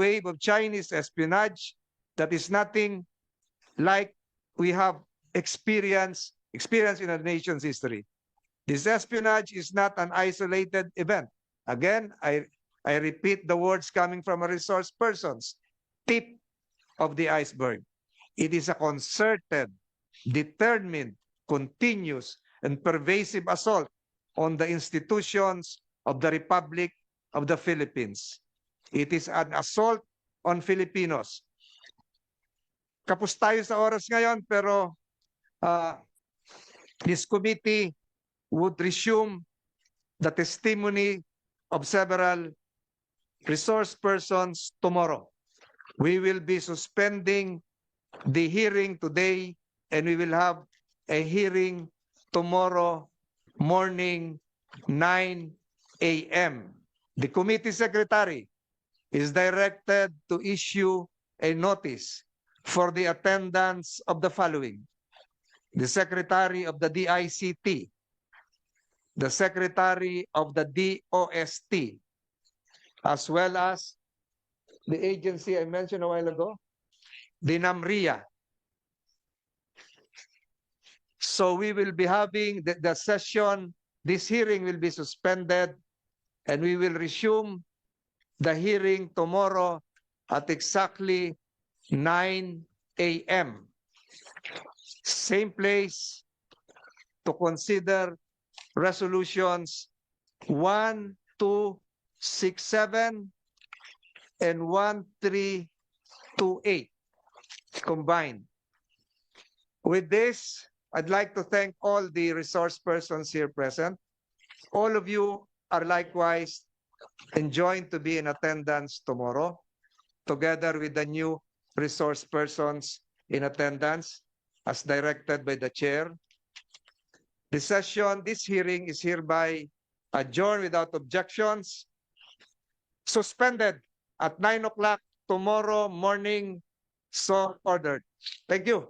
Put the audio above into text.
wave of Chinese espionage that is nothing like we have experienced experience in our nation's history. This espionage is not an isolated event. Again, I I repeat the words coming from a resource person's tip of the iceberg. It is a concerted, determined, continuous, and pervasive assault on the institutions of the Republic of the Philippines. It is an assault on Filipinos. Kapos tayo sa oras ngayon, pero uh, this committee would resume the testimony of several resource persons tomorrow. We will be suspending the hearing today and we will have a hearing tomorrow morning 9 a.m. The committee secretary is directed to issue a notice for the attendance of the following. The secretary of the DICT, the secretary of the DOST, as well as the agency I mentioned a while ago, the NAMRIA. So we will be having the, the session, this hearing will be suspended and we will resume the hearing tomorrow at exactly 9 a.m. Same place to consider resolutions 1, 2, 6, 7, and 1, 3, 2, 8 combined. With this, I'd like to thank all the resource persons here present. All of you are likewise enjoined to be in attendance tomorrow, together with the new resource persons in attendance as directed by the chair. The session, this hearing is hereby adjourned without objections, suspended at 9 o'clock tomorrow morning, so ordered. Thank you.